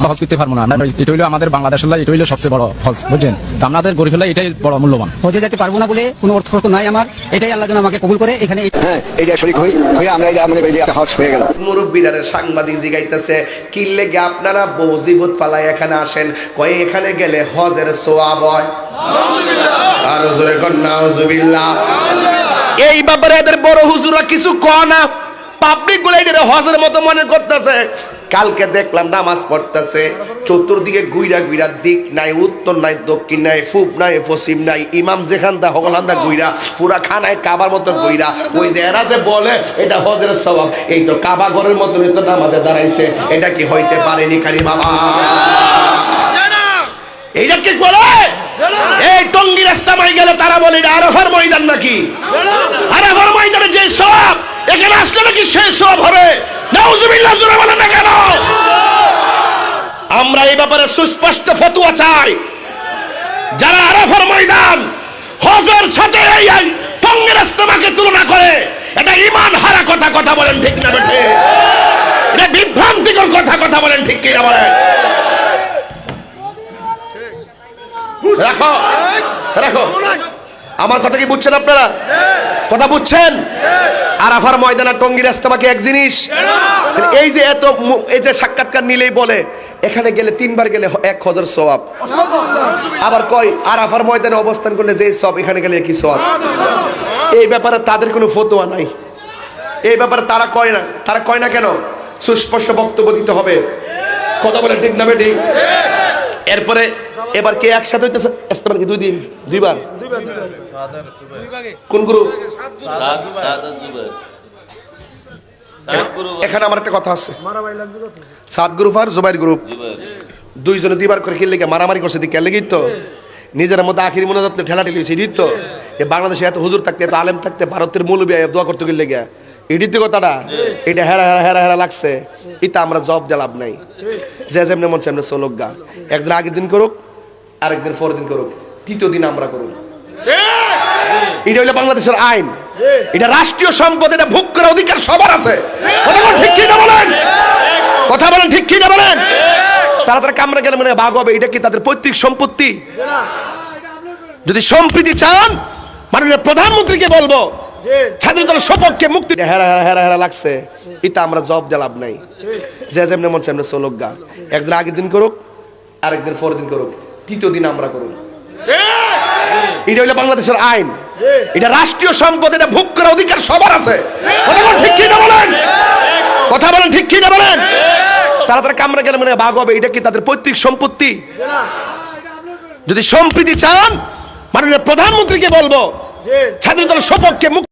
হজ করতে পারব না। এটা হইল আমাদের বাংলাদেশের এটা হইল সবচেয়ে বড় হজ বুঝছেন? আমাদের গরিবের লাই এটাই বড় মূল্যবান। হজে যেতে পারব না বলে কোনো অর্থ নাই আমার এটাই আল্লাহ যেন আমাকে কবুল করে এখানে এই- হ্যাঁ যে শরিক হই আমরা এই যে করি যে হজ গেল। মুরব্বীরা সাংবাদিক জিগাইতেছে কি লেগে আপনারা বজিবত এখানে আসেন? কয়ে এখানে গেলে হজের সোয়াব হয়? আর কন এই ব্যাপারে এদের বড় হুজুরা কিছু ক না। পাবলিকগুলো হজের মতো মনে করতেছে। কালকে দেখলাম নামাজ পড়তেছে, চতুর্দিকে গুইরা গুইরা দিক নাই, উত্তর নাই, দক্ষিণ নাই ফুপ নাই, পশ্চিম নাই, ইমাম যেখান দা হগলান দা গুইরা পুরা খানায় কাবার মতো গুইরা ওই যে এরা যে বলে, এটা হজের স্বভাব। এই তো কাবা ঘরের মতন তো নামাজে দাঁড়াইছে, এটা কি হইতে পারেনি কারি বাবা? এইটা কি বলে? এই টঙ্গি গেলে তারা বলে ময়দান নাকি? আরফার ময়দানে যে সব এখানে আসলে নাকি সেই সব হবে? নাউজুবিল্লাহ এই ব্যাপারে সুস্পষ্ট ফতুয়া চাই। যারা আরফার ময়দান, হজের সাথে এই এই টঙ্গি তুলনা করে, এটা ইমান হারা কথা কথা বলেন ঠিক না বেঠে? এটা বিভ্রান্তিকর কথা কথা বলেন ঠিক কিনা বলেন? রাখো রাখো। আমার কথা কি বুঝছেন আপনারা? কথা বুঝছেন? আরাফার ময়দানা টঙ্গি রাস্তামাকে এক জিনিস। এই যে এত এই যে সাক্ষাৎকার নিলেই বলে এখানে গেলে তিনবার গেলে এক হজর সওয়াব। আবার কয় আরাফার ময়দানে অবস্থান করলে যে সব এখানে গেলে কি সওয়াব। এই ব্যাপারে তাদের কোনো ফতোয়া নাই। এই ব্যাপারে তারা কয় না তারা কয় না কেন? সুস্পষ্ট বক্তব্য দিতে হবে। কথা বলে ঠিক না ঠিক এরপরে এবার কে একসাথে হইতেছে? ইস্তেমার কি দুই দিন? দুইবার? কোন গ্রুপ এখানে আমার একটা কথা আছে। সাত গ্রুপ আর জুবাইর গ্রুপ। দুইজনে দুইবার করে খেললে মারামারি করছে দিকে লেগেই তো নিজের মধ্যে আখিরি মনে যাচ্ছে ঠেলা ঠেলি সেটি তো এ বাংলাদেশে এত হুজুর থাকতে এত আলেম থাকতে ভারতের মৌলবী আইয়া দোয়া করতে গেলে গিয়া। এটি কথাটা এটা হেরা হেরা হেরা হেরা লাগছে। এটা আমরা জব দিয়ে লাভ নাই। যে যেমনি মন চাই চলক গা। একদিন আগের দিন করুক আরেকদিন পরের দিন করুক। তৃতীয় দিন আমরা করুক। এটা হইল বাংলাদেশের আইন। এটা রাষ্ট্রীয় সম্পদ এটা ভোগ করার অধিকার সবার আছে। কথা বলেন ঠিক কি না বলেন? কথা বলেন ঠিক কি বলেন? তারা তারা কামড়ে গেলে মানে ভাগ হবে এটা কি তাদের পৈতৃক সম্পত্তি? যদি সম্প্রীতি চান মাননীয় প্রধানমন্ত্রীকে বলব স্বাধীনতার সপক্ষে মুক্তি হেরা হেরা হেরা হেরা লাগছে। এটা আমরা জব লাভ নাই। যে যেমনি মন চাই চলক গা। একদিন আগের দিন করুক আরেকদিন পরের দিন করুক। তৃতীয় দিন আমরা করুক এটা হইল বাংলাদেশের আইন। এটা রাষ্ট্রীয় সম্পদ এটা ভোগ করার অধিকার সবার আছে। কথা বলেন ঠিক কি না বলেন? কথা বলেন ঠিক বলেন? তারা তারা কামড়ে গেলে মানে ভাগ হবে এটা কি তাদের পৈতৃক সম্পত্তি? যদি সম্প্রীতি চান মাননীয় প্রধানমন্ত্রীকে বলব স্বাধীনতার সপক্ষে মুক্তি